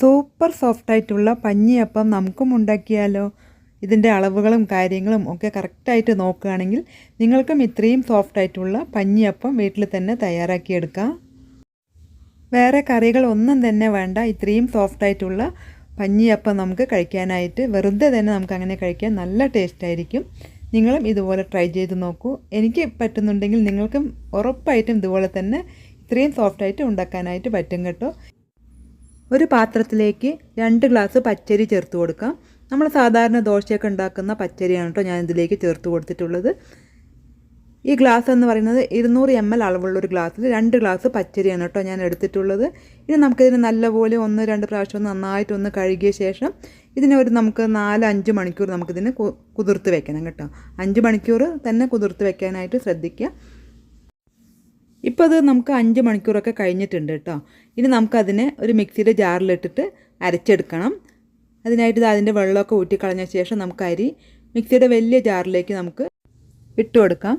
Super സോഫ്റ്റായിട്ടുള്ള പഞ്ഞിയപ്പം നമുക്കും ഉണ്ടാക്കിയാലോ? ഇതിന്റെ അളവുകളും കാര്യങ്ങളും ഒക്കെ കറക്റ്റായിട്ട് നോക്കുകയാണെങ്കിൽ നിങ്ങൾക്കും ഇത്രയും സോഫ്റ്റായിട്ടുള്ള പഞ്ഞിയപ്പം വീട്ടിൽ തന്നെ തയ്യാറാക്കിയെടുക്കാം. വേറെ കറികൾ ഒന്നും തന്നെ വേണ്ട ഇത്രയും സോഫ്റ്റായിട്ടുള്ള പഞ്ഞിയപ്പം നമുക്ക് കഴിക്കാനായിട്ട് വെറുതെ തന്നെ നമുക്ക് അങ്ങനെ കഴിക്കാൻ നല്ല ടേസ്റ്റ് ആയിരിക്കും. നിങ്ങളും ഇതുപോലെ ട്രൈ ചെയ്ത് നോക്കൂ. എനിക്ക് പറ്റുന്നുണ്ടെങ്കിൽ നിങ്ങൾക്കും ഉറപ്പായിട്ടും ഇതുപോലെ തന്നെ ഇത്രയും സോഫ്റ്റായിട്ട് ഉണ്ടാക്കാനായിട്ട് പറ്റും കേട്ടോ. ഒരു പാത്രത്തിലേക്ക് രണ്ട് ഗ്ലാസ് പച്ചരി ചേർത്ത് കൊടുക്കാം. നമ്മൾ സാധാരണ ദോശയൊക്കെ ഉണ്ടാക്കുന്ന പച്ചരിയാണ് കേട്ടോ ഞാൻ ഇതിലേക്ക് ചേർത്ത് കൊടുത്തിട്ടുള്ളത്. ഈ ഗ്ലാസ് എന്ന് പറയുന്നത് ഇരുന്നൂറ് എം എൽ അളവുള്ള ഒരു ഗ്ലാസ്സിൽ രണ്ട് ഗ്ലാസ് പച്ചരിയാണ് കേട്ടോ ഞാൻ എടുത്തിട്ടുള്ളത്. ഇനി നമുക്കിതിന് നല്ലപോലെ ഒന്ന് രണ്ട് പ്രാവശ്യം നന്നായിട്ടൊന്ന് കഴുകിയ ശേഷം ഇതിനെ ഒരു നമുക്ക് നാല് അഞ്ച് മണിക്കൂർ നമുക്കിതിന് കുതിർത്ത് വെക്കണം കേട്ടോ. അഞ്ച് മണിക്കൂർ തന്നെ കുതിർത്ത് വെക്കാനായിട്ട് ശ്രദ്ധിക്കുക. ഇപ്പോൾ അത് നമുക്ക് അഞ്ച് മണിക്കൂറൊക്കെ കഴിഞ്ഞിട്ടുണ്ട് കേട്ടോ. ഇനി നമുക്കതിനെ ഒരു മിക്സിയുടെ ജാറിലിട്ടിട്ട് അരച്ചെടുക്കണം. അതിനായിട്ട് അതിന്റെ വെള്ളമൊക്കെ ഊറ്റിക്കളഞ്ഞ ശേഷം നമുക്ക് അരി മിക്സിയുടെ വലിയ ജാറിലേക്ക് നമുക്ക് ഇട്ട് കൊടുക്കാം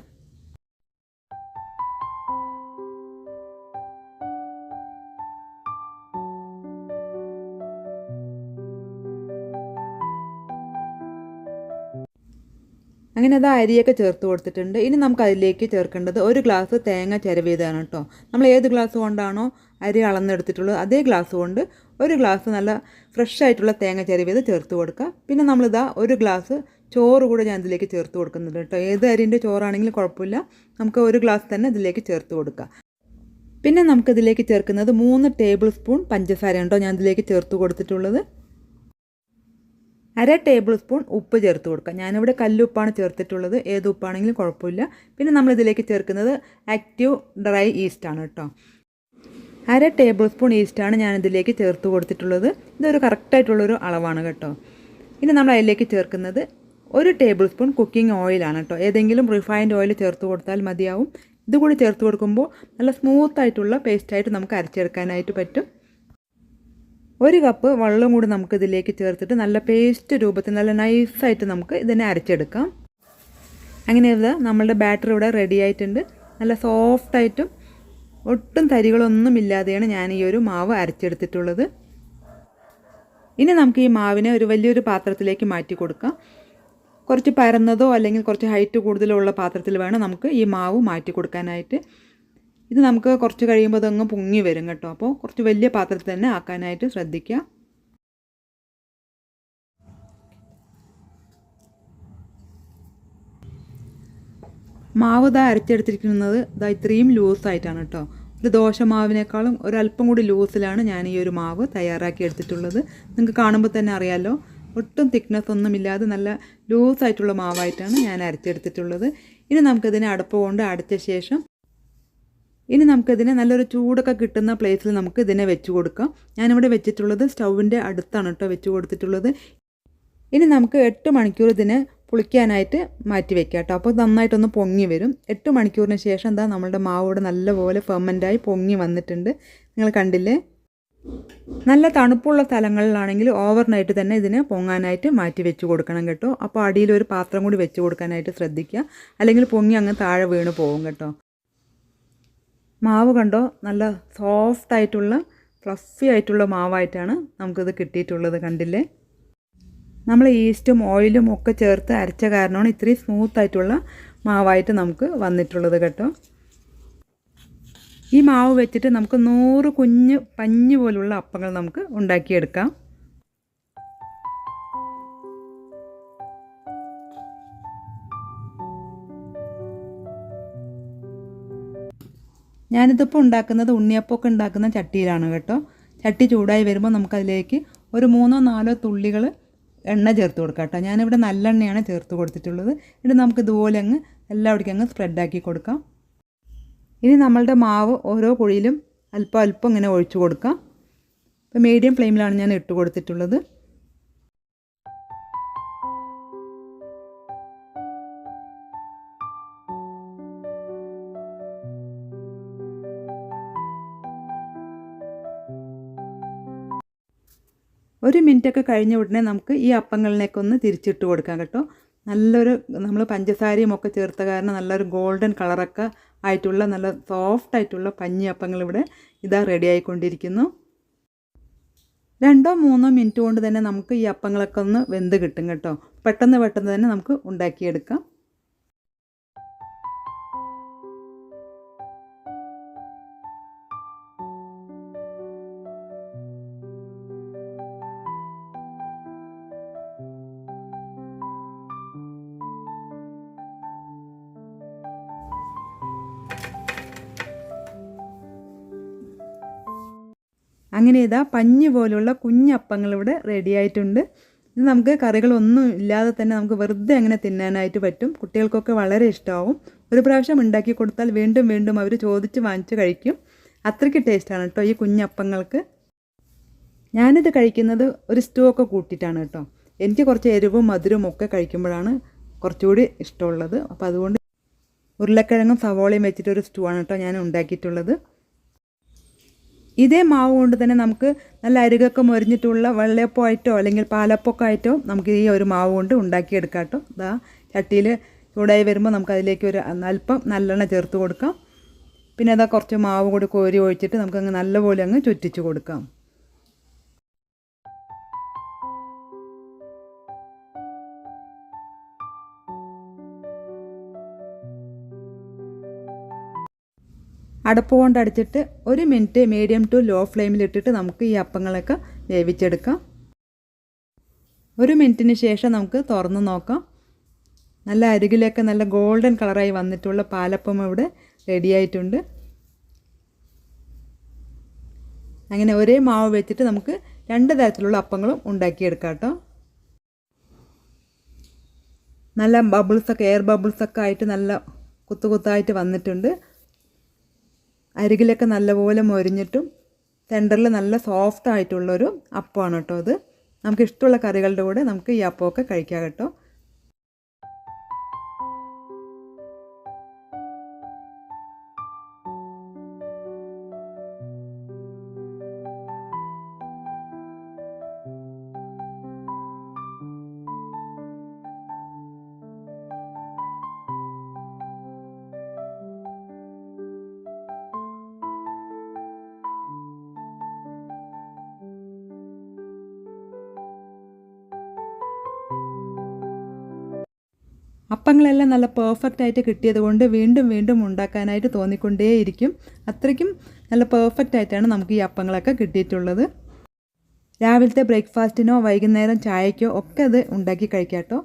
അങ്ങനെ അത് അരിയൊക്കെ ചേർത്ത് കൊടുത്തിട്ടുണ്ട്. ഇനി നമുക്ക് അതിലേക്ക് ചേർക്കേണ്ടത് ഒരു ഗ്ലാസ് തേങ്ങ ചിരവിയതാണ് കേട്ടോ. നമ്മൾ ഏത് ഗ്ലാസ് കൊണ്ടാണോ അരി അളന്നെടുത്തിട്ടുള്ളത് അതേ ഗ്ലാസ് കൊണ്ട് ഒരു ഗ്ലാസ് നല്ല ഫ്രഷ് ആയിട്ടുള്ള തേങ്ങ ചിരവിയത് ചേർത്ത് കൊടുക്കുക. പിന്നെ നമ്മളിതാ ഒരു ഗ്ലാസ് ചോറ് കൂടെ ഞാൻ ഇതിലേക്ക് ചേർത്ത് കൊടുക്കുന്നുണ്ട് കേട്ടോ. ഏത് അരിന്റെ ചോറാണെങ്കിലും കുഴപ്പമില്ല. നമുക്ക് ഒരു ഗ്ലാസ് തന്നെ ഇതിലേക്ക് ചേർത്ത് കൊടുക്കുക പിന്നെ നമുക്കിതിലേക്ക് ചേർക്കുന്നത് മൂന്ന് ടേബിൾ സ്പൂൺ പഞ്ചസാര ഉണ്ടോ ഞാൻ ഇതിലേക്ക് ചേർത്ത് കൊടുത്തിട്ടുള്ളത്. അര ടേബിൾ സ്പൂൺ ഉപ്പ് ചേർത്ത് കൊടുക്കുക. ഞാനിവിടെ കല്ലുപ്പാണ് ചേർത്തിട്ടുള്ളത്. ഏത് ഉപ്പാണെങ്കിലും കുഴപ്പമില്ല. പിന്നെ നമ്മൾ ഇതിലേക്ക് ചേർക്കുന്നത് ആക്റ്റീവ് ഡ്രൈ ഈസ്റ്റ് ആണ് കേട്ടോ. അര ടേബിൾ സ്പൂൺ ഈസ്റ്റാണ് ഞാൻ ഇതിലേക്ക് ചേർത്ത് കൊടുത്തിട്ടുള്ളത്. ഇതൊരു കറക്റ്റായിട്ടുള്ളൊരു അളവാണ് കേട്ടോ. ഇനി നമ്മൾ അതിലേക്ക് ചേർക്കുന്നത് ഒരു ടേബിൾ സ്പൂൺ കുക്കിംഗ് ഓയിലാണ് കേട്ടോ. ഏതെങ്കിലും റിഫൈൻഡ് ഓയിൽ ചേർത്ത് കൊടുത്താൽ മതിയാവും. ഇതുകൂടി ചേർത്ത് കൊടുക്കുമ്പോൾ നല്ല സ്മൂത്തായിട്ടുള്ള പേസ്റ്റായിട്ട് നമുക്ക് അരച്ചെടുക്കാനായിട്ട് പറ്റും. ഒരു കപ്പ് വെള്ളം കൂടി നമുക്ക് ഇതിലേക്ക് ചേർത്തിട്ട് നല്ല പേസ്റ്റ് രൂപത്തിൽ നല്ല നൈസായിട്ട് നമുക്ക് ഇതിനെ അരച്ചെടുക്കാം. അങ്ങനെ ഇത് നമ്മളുടെ ബാറ്റർ ഇവിടെ റെഡി ആയിട്ടുണ്ട്. നല്ല സോഫ്റ്റായിട്ടും ഒട്ടും തരികളൊന്നും ഇല്ലാതെയാണ് ഞാൻ ഈ ഒരു മാവ് അരച്ചെടുത്തിട്ടുള്ളത്. ഇനി നമുക്ക് ഈ മാവിനെ ഒരു വലിയൊരു പാത്രത്തിലേക്ക് മാറ്റി കൊടുക്കാം. കുറച്ച് പരന്നതോ അല്ലെങ്കിൽ കുറച്ച് ഹൈറ്റ് കൂടുതലോ ഉള്ള പാത്രത്തിൽ വേണം നമുക്ക് ഈ മാവ് മാറ്റി കൊടുക്കാനായിട്ട്. ഇത് നമുക്ക് കുറച്ച് കഴിയുമ്പോൾ അതങ്ങ് പൊങ്ങി വരും കേട്ടോ. അപ്പോൾ കുറച്ച് വലിയ പാത്രത്തിൽ തന്നെ ആക്കാനായിട്ട് ശ്രദ്ധിക്കുക. മാവ് ഇതാ അരച്ചെടുത്തിരിക്കുന്നത് ഇതാ ഇത്രയും ലൂസായിട്ടാണ് കേട്ടോ. ഒരു ദോശമാവിനേക്കാളും ഒരല്പം കൂടി ലൂസിലാണ് ഞാൻ ഈ ഒരു മാവ് തയ്യാറാക്കി എടുത്തിട്ടുള്ളത്. നിങ്ങൾക്ക് കാണുമ്പോൾ തന്നെ അറിയാമല്ലോ ഒട്ടും തിക്നെസ് ഒന്നുമില്ലാതെ നല്ല ലൂസായിട്ടുള്ള മാവായിട്ടാണ് ഞാൻ അരച്ചെടുത്തിട്ടുള്ളത്. ഇനി നമുക്കിതിനെ അടപ്പ് കൊണ്ട് അടച്ച ശേഷം ഇനി നമുക്കിതിനെ നല്ലൊരു ചൂടൊക്കെ കിട്ടുന്ന പ്ലേസിൽ നമുക്ക് ഇതിനെ വെച്ച് കൊടുക്കാം. ഞാനിവിടെ വെച്ചിട്ടുള്ളത് സ്റ്റൗവിന്റെ അടുത്താണ് കേട്ടോ വെച്ച് കൊടുത്തിട്ടുള്ളത്. ഇനി നമുക്ക് എട്ട് മണിക്കൂർ ഇതിനെ പുളിക്കാനായിട്ട് മാറ്റി വെക്കാം കേട്ടോ. അപ്പോൾ നന്നായിട്ടൊന്ന് പൊങ്ങി വരും. എട്ട് മണിക്കൂറിന് ശേഷം എന്താ നമ്മളുടെ മാവ് ഇവിടെ നല്ലപോലെ ഫെർമന്റായി പൊങ്ങി വന്നിട്ടുണ്ട്. നിങ്ങൾ കണ്ടില്ലേ? നല്ല തണുപ്പുള്ള സ്ഥലങ്ങളിലാണെങ്കിൽ ഓവർ നൈറ്റ് തന്നെ ഇതിനെ പൊങ്ങാനായിട്ട് മാറ്റി വെച്ച് കൊടുക്കണം കേട്ടോ. അപ്പോൾ അടിയിൽ ഒരു പാത്രം കൂടി വെച്ച് കൊടുക്കാനായിട്ട് ശ്രദ്ധിക്കുക. അല്ലെങ്കിൽ പൊങ്ങി അങ്ങ് താഴെ വീണ് പോകും കേട്ടോ. മാവ് കണ്ടോ? നല്ല സോഫ്റ്റ് ആയിട്ടുള്ള ഫ്ലഫി ആയിട്ടുള്ള മാവായിട്ടാണ് നമുക്കിത് കിട്ടിയിട്ടുള്ളത് കണ്ടില്ലേ? നമ്മൾ ഈസ്റ്റും ഓയിലും ഒക്കെ ചേർത്ത് അരച്ച കാരണമാണ് ഇത്രയും സ്മൂത്ത് ആയിട്ടുള്ള മാവായിട്ട് നമുക്ക് വന്നിട്ടുള്ളത് കേട്ടോ. ഈ മാവ് വെച്ചിട്ട് നമുക്ക് നൂറ് കുഞ്ഞ് പഞ്ഞ് പോലുള്ള അപ്പങ്ങൾ നമുക്ക് ഉണ്ടാക്കിയെടുക്കാം. ഞാനിതിപ്പോൾ ഉണ്ടാക്കുന്നത് ഉണ്ണിയപ്പമൊക്കെ ഉണ്ടാക്കുന്ന ചട്ടിയിലാണ് കേട്ടോ. ചട്ടി ചൂടായി വരുമ്പോൾ നമുക്കതിലേക്ക് ഒരു മൂന്നോ നാലോ തുള്ളികൾ എണ്ണ ചേർത്ത് കൊടുക്കാം കേട്ടോ. ഞാനിവിടെ നല്ലെണ്ണയാണ് ചേർത്ത് കൊടുത്തിട്ടുള്ളത്. ഇനി നമുക്ക് ഇതുപോലെ അങ്ങ് എല്ലാവിടേക്കും അങ്ങ് സ്പ്രെഡാക്കി കൊടുക്കാം. ഇനി നമ്മളുടെ മാവ് ഓരോ കുഴിയിലും അല്പം അല്പം ഇങ്ങനെ ഒഴിച്ചു കൊടുക്കാം. ഇപ്പോൾ മീഡിയം ഫ്ലെയിമിലാണ് ഞാൻ ഇട്ട് കൊടുത്തിട്ടുള്ളത്. ഒരു മിനിറ്റൊക്കെ കഴിഞ്ഞ ഉടനെ നമുക്ക് ഈ അപ്പങ്ങളിലേക്ക് ഒന്ന് തിരിച്ചിട്ട് കൊടുക്കാം കേട്ടോ. നല്ലൊരു നമ്മൾ പഞ്ചസാരയും ഒക്കെ ചേർത്ത കാരണം നല്ലൊരു ഗോൾഡൻ കളറൊക്കെ ആയിട്ടുള്ള നല്ല സോഫ്റ്റ് ആയിട്ടുള്ള പഞ്ഞി അപ്പങ്ങൾ ഇവിടെ ഇതാ റെഡി ആയിക്കൊണ്ടിരിക്കുന്നു. രണ്ടോ മൂന്നോ മിനിറ്റ് കൊണ്ട് തന്നെ നമുക്ക് ഈ അപ്പങ്ങളൊക്കെ ഒന്ന് വെന്ത് കിട്ടും കേട്ടോ. പെട്ടെന്ന് പെട്ടെന്ന് തന്നെ നമുക്ക് ഉണ്ടാക്കിയെടുക്കാം. അങ്ങനെ ഇതാ പഞ്ഞ് പോലുള്ള കുഞ്ഞപ്പങ്ങൾ ഇവിടെ റെഡിയായിട്ടുണ്ട്. ഇത് നമുക്ക് കറികളൊന്നും ഇല്ലാതെ തന്നെ നമുക്ക് വെറുതെ അങ്ങനെ തിന്നാനായിട്ട് പറ്റും. കുട്ടികൾക്കൊക്കെ വളരെ ഇഷ്ടമാവും. ഒരു പ്രാവശ്യം ഉണ്ടാക്കി കൊടുത്താൽ വീണ്ടും വീണ്ടും അവർ ചോദിച്ച് വാങ്ങിച്ച് കഴിക്കും. അത്രയ്ക്ക് ടേസ്റ്റാണ് കേട്ടോ ഈ കുഞ്ഞപ്പങ്ങൾക്ക്. ഞാനിത് കഴിക്കുന്നത് ഒരു സ്റ്റൂ ഒക്കെ കൂട്ടിയിട്ടാണ് കേട്ടോ. എനിക്ക് കുറച്ച് എരിവും മധുരവും ഒക്കെ കഴിക്കുമ്പോഴാണ് കുറച്ചുകൂടി ഇഷ്ടമുള്ളത്. അപ്പോൾ അതുകൊണ്ട് ഉരുളക്കിഴങ്ങും സവോളയും വെച്ചിട്ടൊരു സ്റ്റൂ ആണ് കേട്ടോ ഞാൻ ഉണ്ടാക്കിയിട്ടുള്ളത്. ഇതേ മാവ് കൊണ്ട് തന്നെ നമുക്ക് നല്ല അരുകൊക്കെ മൊരിഞ്ഞിട്ടുള്ള വെള്ളയപ്പമായിട്ടോ അല്ലെങ്കിൽ പാലപ്പൊക്കെ ആയിട്ടോ നമുക്ക് ഈ ഒരു മാവ് കൊണ്ട് ഉണ്ടാക്കിയെടുക്കാം കേട്ടോ. ഇതാ ചട്ടിയിൽ ചൂടായി വരുമ്പോൾ നമുക്ക് അതിലേക്ക് ഒരു അല്പം നല്ലെണ്ണ ചേർത്ത് കൊടുക്കാം. പിന്നെ അതാ കുറച്ച് മാവ് കൂടി കോരി ഒഴിച്ചിട്ട് നമുക്കങ്ങ് നല്ലപോലെ അങ്ങ് ചുറ്റിച്ച് കൊടുക്കാം. അടപ്പ് കൊണ്ട് അടിച്ചിട്ട് ഒരു മിനിറ്റ് മീഡിയം ടു ലോ ഫ്ലെയിമിലിട്ടിട്ട് നമുക്ക് ഈ അപ്പങ്ങളൊക്കെ വേവിച്ചെടുക്കാം. ഒരു മിനിറ്റിന് ശേഷം നമുക്ക് തുറന്ന് നോക്കാം. നല്ല അരികിലൊക്കെ നല്ല ഗോൾഡൻ കളറായി വന്നിട്ടുള്ള പാലപ്പം ഇവിടെ റെഡിയായിട്ടുണ്ട് അങ്ങനെ ഒരേ മാവ് വെച്ചിട്ട് നമുക്ക് രണ്ട് തരത്തിലുള്ള അപ്പങ്ങളും ഉണ്ടാക്കിയെടുക്കാം കേട്ടോ. നല്ല ബബിൾസൊക്കെ എയർ ബബിൾസൊക്കെ ആയിട്ട് നല്ല കുത്തു കുത്തായിട്ട് വന്നിട്ടുണ്ട്. അരികിലൊക്കെ നല്ലപോലെ മൊരിഞ്ഞിട്ടും സെന്ററിൽ നല്ല സോഫ്റ്റ് ആയിട്ടുള്ളൊരു അപ്പമാണ് കേട്ടോ അത്. നമുക്ക് ഇഷ്ടമുള്ള കറികളുടെ കൂടെ നമുക്ക് ഈ അപ്പമൊക്കെ കഴിക്കാം കേട്ടോ. അപ്പങ്ങളെല്ലാം നല്ല പെർഫെക്റ്റ് ആയിട്ട് കിട്ടിയത് കൊണ്ട് വീണ്ടും വീണ്ടും ഉണ്ടാക്കാനായിട്ട് തോന്നിക്കൊണ്ടേയിരിക്കും. അത്രയ്ക്കും നല്ല പെർഫെക്റ്റ് ആയിട്ടാണ് നമുക്ക് ഈ അപ്പങ്ങളൊക്കെ കിട്ടിയിട്ടുള്ളത്. രാവിലത്തെ ബ്രേക്ക്ഫാസ്റ്റിനോ വൈകുന്നേരം ചായക്കോ ഒക്കെ അത് ഉണ്ടാക്കി കഴിക്കാം കേട്ടോ